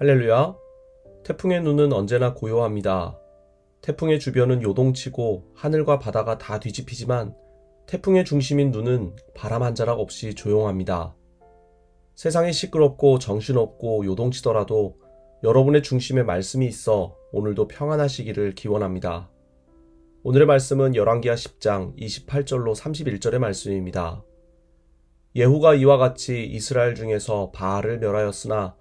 할렐루야. 태풍의 눈은 언제나 고요합니다. 태풍의 주변은 요동치고 하늘과 바다가 다 뒤집히지만 태풍의 중심인 눈은 바람 한 자락 없이 조용합니다. 세상이 시끄럽고 정신없고 요동치더라도 여러분의 중심에 말씀이 있어 오늘도 평안하시기를 기원합니다. 오늘의 말씀은 열왕기하 10장 28절로 31절의 말씀입니다. 예후가 이와 같이 이스라엘 중에서 바알을 멸하였으나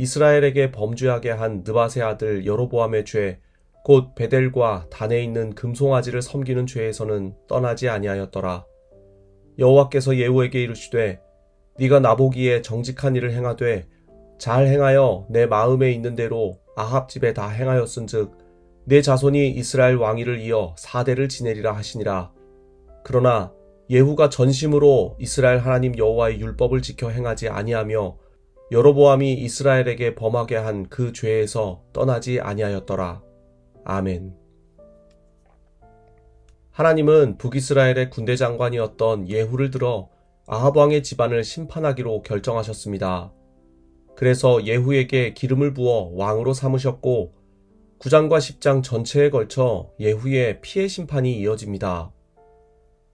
이스라엘에게 범죄하게 한 느바세 아들 여로보암의 죄, 곧 베델과 단에 있는 금송아지를 섬기는 죄에서는 떠나지 아니하였더라. 여호와께서 예후에게 이르시되 네가 나보기에 정직한 일을 행하되 잘 행하여 내 마음에 있는 대로 아합 집에 다 행하였은즉 내 자손이 이스라엘 왕위를 이어 사대를 지내리라 하시니라. 그러나 예후가 전심으로 이스라엘 하나님 여호와의 율법을 지켜 행하지 아니하며 여로보암이 이스라엘에게 범하게 한 그 죄에서 떠나지 아니하였더라. 아멘. 하나님은 북이스라엘의 군대 장관이었던 예후를 들어 아합 왕의 집안을 심판하기로 결정하셨습니다. 그래서 예후에게 기름을 부어 왕으로 삼으셨고 9장과 10장 전체에 걸쳐 예후의 피해 심판이 이어집니다.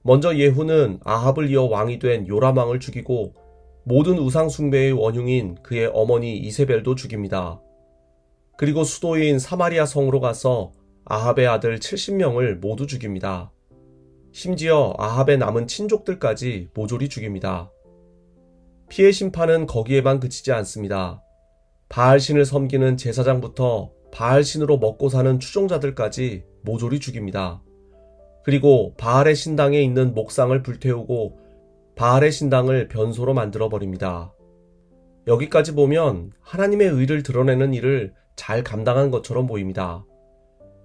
먼저 예후는 아합을 이어 왕이 된 요람 왕을 죽이고 모든 우상 숭배의 원흉인 그의 어머니 이세벨도 죽입니다. 그리고 수도인 사마리아 성으로 가서 아합의 아들 70명을 모두 죽입니다. 심지어 아합의 남은 친족들까지 모조리 죽입니다. 피해 심판은 거기에만 그치지 않습니다. 바알신을 섬기는 제사장부터 바알신으로 먹고 사는 추종자들까지 모조리 죽입니다. 그리고 바알의 신당에 있는 목상을 불태우고 바알의 신당을 변소로 만들어 버립니다. 여기까지 보면 하나님의 의를 드러내는 일을 잘 감당한 것처럼 보입니다.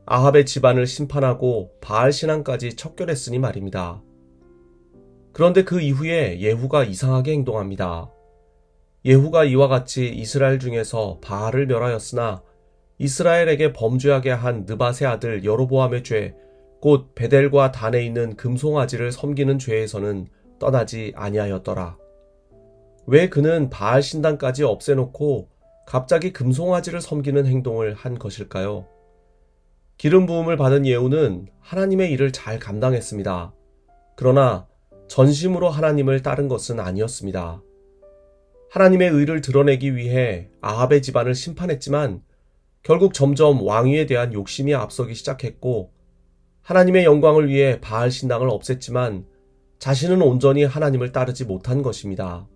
아합의 집안을 심판하고 바알 신앙까지 척결했으니 말입니다. 그런데 그 이후에 예후가 이상하게 행동합니다. 예후가 이와 같이 이스라엘 중에서 바알을 멸하였으나 이스라엘에게 범죄하게 한 느바세 아들 여로보암의 죄, 곧 베델과 단에 있는 금송아지를 섬기는 죄에서는 떠나지 아니하였더라. 왜 그는 바알 신당까지 없애놓고 갑자기 금송아지를 섬기는 행동을 한 것일까요? 기름 부음을 받은 예후는 하나님의 일을 잘 감당했습니다. 그러나 전심으로 하나님을 따른 것은 아니었습니다. 하나님의 의를 드러내기 위해 아합의 집안을 심판했지만 결국 점점 왕위에 대한 욕심이 앞서기 시작했고 하나님의 영광을 위해 바알 신당을 없앴지만 자신은 온전히 하나님을 따르지 못한 것입니다.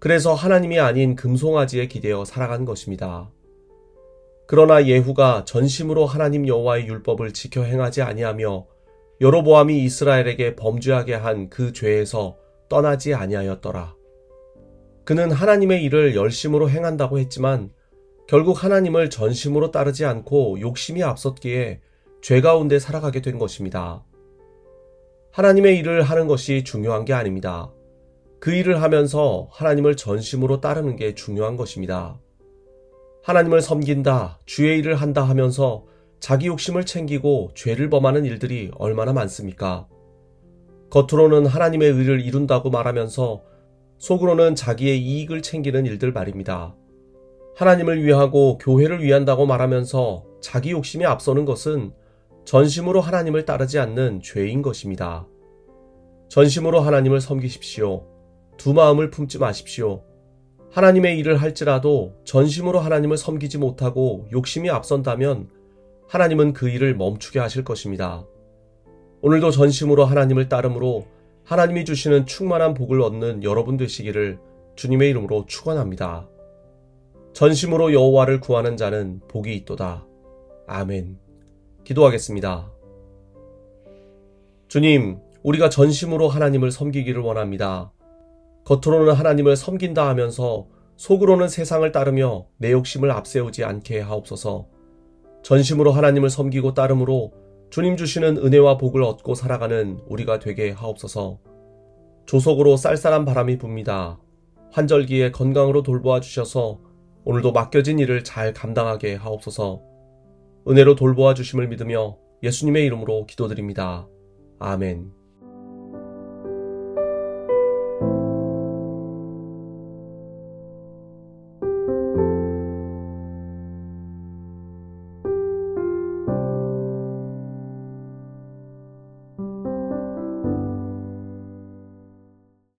그래서 하나님이 아닌 금송아지에 기대어 살아간 것입니다. 그러나 예후가 전심으로 하나님 여호와의 율법을 지켜 행하지 아니하며 여로보암이 이스라엘에게 범죄하게 한 그 죄에서 떠나지 아니하였더라. 그는 하나님의 일을 열심으로 행한다고 했지만 결국 하나님을 전심으로 따르지 않고 욕심이 앞섰기에 죄 가운데 살아가게 된 것입니다. 하나님의 일을 하는 것이 중요한 게 아닙니다. 그 일을 하면서 하나님을 전심으로 따르는 게 중요한 것입니다. 하나님을 섬긴다, 주의 일을 한다 하면서 자기 욕심을 챙기고 죄를 범하는 일들이 얼마나 많습니까? 겉으로는 하나님의 의를 이룬다고 말하면서 속으로는 자기의 이익을 챙기는 일들 말입니다. 하나님을 위하고 교회를 위한다고 말하면서 자기 욕심이 앞서는 것은 전심으로 하나님을 따르지 않는 죄인 것입니다. 전심으로 하나님을 섬기십시오. 두 마음을 품지 마십시오. 하나님의 일을 할지라도 전심으로 하나님을 섬기지 못하고 욕심이 앞선다면 하나님은 그 일을 멈추게 하실 것입니다. 오늘도 전심으로 하나님을 따름으로 하나님이 주시는 충만한 복을 얻는 여러분 되시기를 주님의 이름으로 축원합니다. 전심으로 여호와를 구하는 자는 복이 있도다. 아멘. 기도하겠습니다. 주님, 우리가 전심으로 하나님을 섬기기를 원합니다. 겉으로는 하나님을 섬긴다 하면서 속으로는 세상을 따르며 내 욕심을 앞세우지 않게 하옵소서. 전심으로 하나님을 섬기고 따름으로 주님 주시는 은혜와 복을 얻고 살아가는 우리가 되게 하옵소서. 조속으로 쌀쌀한 바람이 붑니다. 환절기에 건강으로 돌보아 주셔서 오늘도 맡겨진 일을 잘 감당하게 하옵소서. 은혜로 돌보아 주심을 믿으며 예수님의 이름으로 기도드립니다. 아멘.